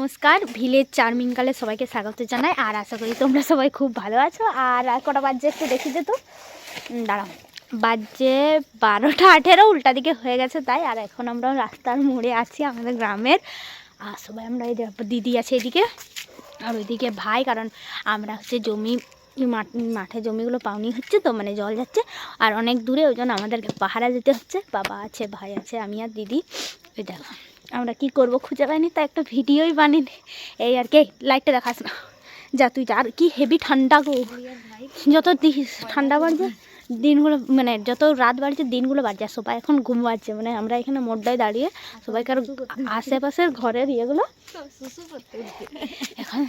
নমস্কার, ভিলেজ চার্মিংকালে সবাইকে স্বাগত জানাই, আর আশা করি তোমরা সবাই খুব ভালো আছো। আর আর কটা বাজছে একটু দেখি যে তো? দাঁড়াও। বাজছে বারোটা আঠেরো, উল্টা দিকে হয়ে গেছে তাই, আর এখন আমরা রাস্তার মোড়ে আছি আমাদের গ্রামের। আর সবাই আমরা এই দিদি আছে এদিকে, আর ওইদিকে ভাই, কারণ আমরা হচ্ছে জমি মাঠ- মাঠে জমিগুলো পাওনি হচ্ছে তো মানে জল যাচ্ছে। আর অনেক দূরে ওই জন্য আমাদেরকে পাহারা যেতে হচ্ছে। বাবা আছে, ভাই আছে, আমি আর দিদি। ওই দেখো। আমরা কি করব খুঁজে পাইনি তা একটা ভিডিওই বানিনি। এই আর কি লাইটটা দেখাস না। যা তুই যা আর কি হেভি ঠান্ডা গো। যত ঠান্ডা বাড়ছে দিনগুলো মানে যত রাত বাড়ছে দিনগুলো বাড়ছে আর সবাই এখন ঘুম বাড়ছে মানে আমরা এখানে মোড্ডায় দাঁড়িয়ে সবাইকার আশেপাশের ঘরের ইয়েগুলো এখন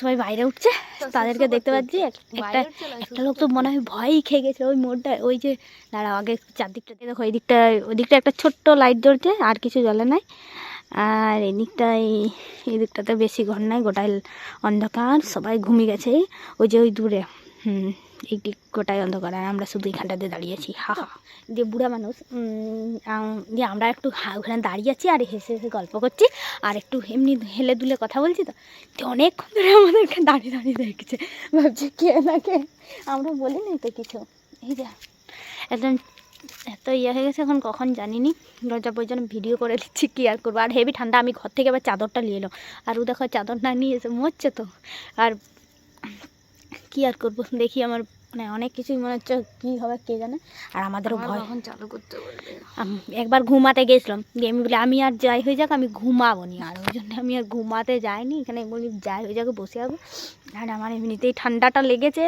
সবাই বাইরে উঠছে তাদেরকে দেখতে পাচ্ছি। এক- একটা একটা লোক তো মনে হয় ভয়ই খেয়ে গেছে ওই মোড়টা ওই যে দাঁড়াও আগে চারদিকটা দেখো ওই দিকটা ওই দিকটা একটা ছোট্ট লাইট জ্বলছে আর কিছু জ্বলে নাই। আর এই দিকটায় এই দিকটাতে বেশি ঘর নাই গোটাই অন্ধকার সবাই ঘুমিয়ে গেছে। ওই যে ওই দূরে হুম। দিক গোটাই অন্ধকার, আর আমরা শুধু এখানটাতে দাঁড়িয়ে আছি। হা হা। দিয়ে বুড়া মানুষ দিয়ে আমরা একটু ওখানে দাঁড়িয়ে আছি আর হেসে হেসে গল্প করছি। আর একটু এমনি হেলে দুলে কথা বলছি তো তো অনেকক্ষণ ধরে আমাদেরকে দাঁড়িয়ে দাঁড়িয়ে দেখছে। ভাবছি, কে না কে? আমরা বলি নাই তো কিছু। এই যে, একদম এত ইয়ে হয়ে গেছে এখন, কখন জানিনি। লজ্জা পর্যন্ত ভিডিও করে দিচ্ছি, কী আর করব? আর হেভি ঠান্ডা, আমি ঘর থেকে এবার চাদরটা নিয়ে এলো আর ও দেখো, চাদর না নিয়ে এসে মরছে তো। আর কী আর করব? দেখি আমার মানে অনেক কিছুই মনে হচ্ছে কী হবে কে জানে। আর আমাদেরও ভয়। চালু করতে একবার ঘুমাতে গেছিলাম। দিয়ে আমি বলি আমি আর যাই হয়ে যাক আমি ঘুমাবো নি। আর ওই জন্য আমি আর ঘুমাতে যাইনি। এখানে বলি যাই হয়ে যাক বসে যাব আর আমার এমনিতেই ঠান্ডাটা লেগেছে।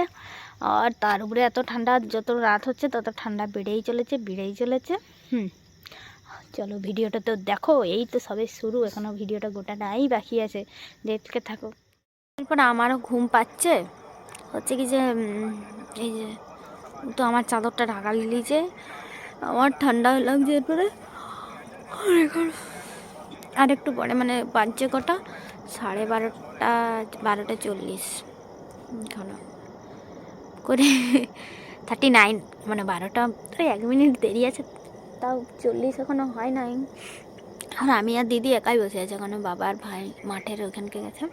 আর তার উপরে এত ঠান্ডা যত রাত হচ্ছে তত ঠান্ডা বেড়েই চলেছে বেড়েই চলেছে। হুম। চলো ভিডিওটা তো দেখো এই তো সবে শুরু। এখনও ভিডিওটা গোটা নাই বাকি আছে। দেখতে থাকো। এরপর আমারও ঘুম পাচ্ছে। হচ্ছে কি যে এই যে, তো আমার চাদরটা ঢাকা লিলিছে আমার ঠান্ডা লাগছে এরপরে। আর এখন, আর একটু পরে মানে বাজছে কটা? সাড়ে বারোটা বারোটা চল্লিশ এখনও করে থার্টি নাইন মানে বারোটা তো এক মিনিট দেরি আছে, তাও চল্লিশ এখনও হয় নাই। আর আমি আর দিদি একাই বসে আছি, এখনও বাবার ভাই মাঠের ওখানকে গেছে।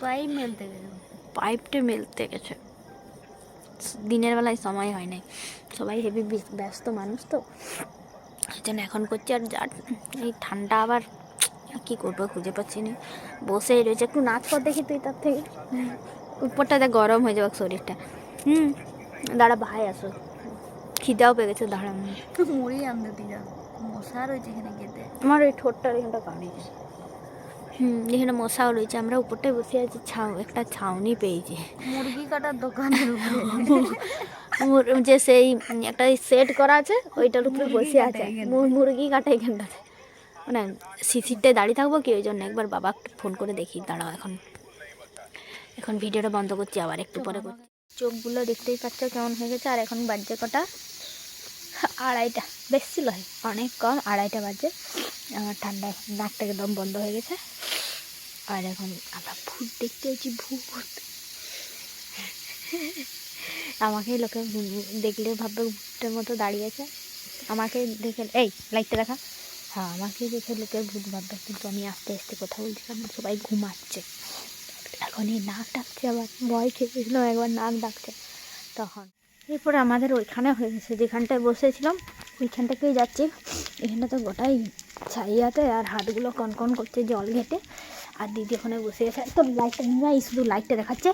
পাইপ মেলতে গেছে। পাইপটা মেলতে গেছে। দিনের বেলায় সময় হয় নাই। সবাই হেভি ব্যস্ত মানুষ তো। ওই জন্য এখন করছি আর যার এই ঠান্ডা আবার কি করব খুঁজে পাচ্ছি না। বসেই রয়েছে একটু নাচ কর দেখি তুই তার থেকে। উপরটা উপরটাতে গরম হয়ে যাবে শরীরটা। হুম দাঁড়া ভাই আসো। খিদাও পেয়ে গেছে দাঁড়া। মুড়ি আনতে দিলাম মশা রয়েছে এখানে খেতে। আমার ওই ঠোঁটটা এখানটা কামিয়েছে হুম এখানে মশাও রয়েছে। আমরা উপরটায় বসে আছি ছাউ একটা ছাউনি পেয়েছি। মুরগি কাটার মুর- যে সেই একটা সেট করা আছে ওইটার উপরে বসে আছে। মুরগি কাটা এখানটাতে। মানে সিসিরটায় দাঁড়িয়ে থাকব কি? ওই জন্য একবার বাবা ফোন করে দেখি। দাঁড়াও এখন। এখন ভিডিওটা বন্ধ করছি আবার একটু পরে করছি। চোখগুলো দেখতেই পাচ্ছ কেমন হয়ে গেছে? আর এখন বাজছে কটা আড়াইটা। বেশ ছিল অনেক কম আড়াইটা বাজে। আমার ঠান্ডা নাকটা একদম বন্ধ হয়ে গেছে। আর এখন আমরা ভূত দেখতে হচ্ছি ভূত। আমাকে লোকে দেখলে ভাববে ভূতের মতো দাঁড়িয়েছে আমাকে দেখে, এই লাইটটা দেখা। হ্যাঁ আমাকে দেখে লোকের ভূত ভাববে, কিন্তু আমি আস্তে আস্তে কথা বলছিলাম, সবাই ঘুমাচ্ছে। এখন এই নাক ডাকছে আবার, ভয় খেয়ে গেছিলাম একবার নাক ডাকছে। তখন এরপরে আমাদের ওইখানে হয়ে গেছে, যেখানটায় বসেছিলাম ওইখানটাকেই যাচ্ছি? এখানটা তো গোটাই ছাইয়াতে আর হাতগুলো কনকন করছে জল ঘেটে। আর দিদি ওখানে বসে আছে। তো লাইটটা নিয়ে শুধু লাইটটা দেখাচ্ছে।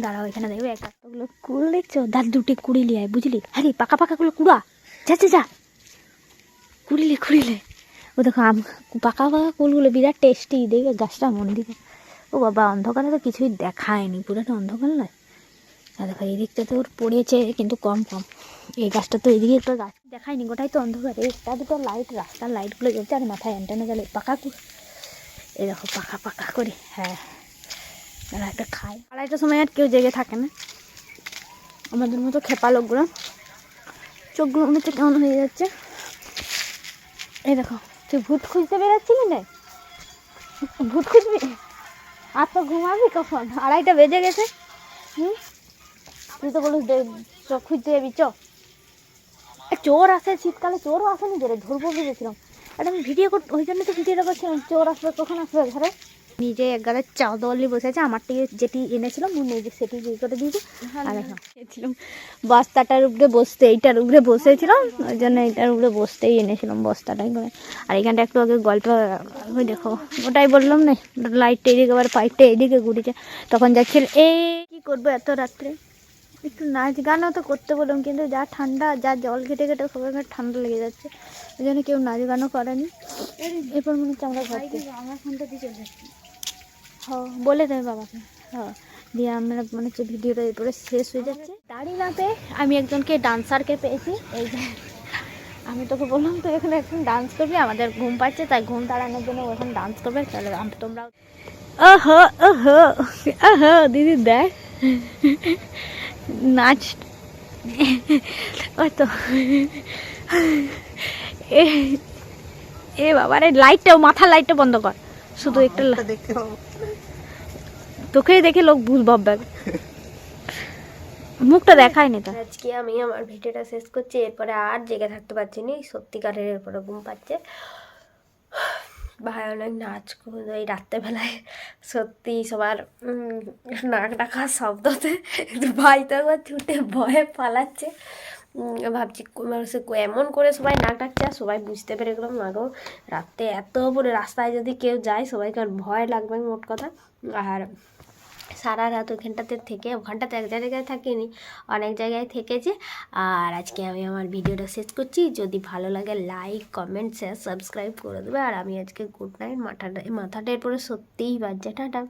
দাঁড়াও, এখানে দেখবে, এক এতগুলো কুল দেখছ? দাঁত দুটি কুড়ি লিয়ায় বুঝলি? আরে, পাকা পাকাগুলো কুড়া। যা যা যা। কুড়িলে কুড়িলে। ও দেখো, আম, পাকা পাকা কুলগুলো বিরাট টেস্টি দেখবে, গাছটা মন দিকে ও বাবা, অন্ধকারে তো কিছুই দেখায়নি। পুরোটা অন্ধকার নয়। আর দেখো, এই দিকটা তো পড়েছে, কিন্তু কম কম। এই গাছটা তো এদিকে একটা গাছ দেখায়নি, গোটাই তো অন্ধকার। একটা দুটো লাইট রাস্তার লাইটগুলো জ্বলছে আর মাথায় অ্যান্টেনা জ্বলে পাকা এই দেখো, পাকা পাকা করে হ্যাঁ। একটা খায়। আড়াইটার সময় আর কেউ জেগে থাকে না। আমাদের মতো খেপা লোকগুলো। চোখগুলো হচ্ছে কেমন হয়ে যাচ্ছে। এই দেখো, তুই ভূত খুঁজতে বেরোচ্ছিলি না? ভূত খুঁজবি? আর তো ঘুমাবি কখন? আড়াইটা বেজে গেছে। হুম? তুই তো বলিস খুঁজতে যাবি চ। চোর আসে শীতকালে চোরও আসেনি যে রে ধরবো ভেবেছিলাম। আর আমি ভিডিও কর ওই জন্য তো ভিডিওটা করছিলাম চোর আসবে কখন আসবে ঘরে? নিজে এক গালে বসে আছে আমার থেকে যেটি এনেছিলাম নিজে সেটি দিয়ে করে দিয়েছি। আর খেয়েছিলাম বস্তাটার উপরে বসতে এইটার উপরে বসেছিলাম ওই জন্য এইটার উপরে বসতেই এনেছিলাম বস্তাটাই করে। আর এখানটা একটু আগে গল্প ওই দেখো ওটাই বললাম না লাইটটা এদিকে আবার পাইপটা এদিকে ঘুরেছে তখন যাচ্ছিল এই কি করব এত রাত্রে? একটু নাচ গানও তো করতে বললাম, কিন্তু যা ঠান্ডা, যা জল ঘেটে ঘেটে সবাই ঠান্ডা লেগে যাচ্ছে। ওই জন্য কেউ নাচ গানও করেনি। এরপর মনে হচ্ছে আমরা ঘরতে আমার চলে যাচ্ছি বলে দেবে বাবাকে। হ্যাঁ দিয়ে আমরা মনে হচ্ছে ভিডিওটা এরপরে শেষ হয়ে যাচ্ছে। দাঁড়িয়ে না পেয়ে আমি একজনকে ডান্সারকে পেয়েছি। এই যে, আমি তোকে বললাম তো এখানে এখন ডান্স করবি, আমাদের ঘুম পাচ্ছে, তাই ঘুম তাড়ানোর জন্য ও এখন ডান্স করবে। তাহলে তোমরাও ওহো ওহো ওহো, দিদি দেখ। নাচ। ওই তো এ- বাবা রে লাইটটা মাথার লাইটটা বন্ধ কর। শুধু একটা তোকেই দেখে লোক ভুল ভাববে। মুখটা দেখায়নি তো। আজকে আমি আমার ভিডিওটা শেষ করছি এরপরে আর জেগে থাকতে পারছি না। সত্যিকারের এরপরে ঘুম পাচ্ছে। ভাই অনেক নাচ এই রাত্রেবেলায় সত্যি সবার নাক ডাকার শব্দতে ভাই তো একবার ছুটে ভয়ে পালাচ্ছে। ভাবছি মানে সে এমন করে সবাই নাক ডাকছে আর সবাই বুঝতে পেরে গেলাম গো, রাত্রে এত বলে রাস্তায় যদি কেউ যায়, সবাইকে আর ভয় লাগবে মোট কথা। আর সারা রাত ওখানটাতে থেকে, ওখানটাতে এক জায়গায় থাকিনি, অনেক জায়গায় থেকেছে। আর আজকে আমি আমার ভিডিওটা শেষ করছি। যদি ভালো লাগে লাইক কমেন্ট শেয়ার সাবস্ক্রাইব করে দেবে। আর আমি আজকে গুড নাইট মাথাটা মাথাটা এরপরে সত্যিই টাটা।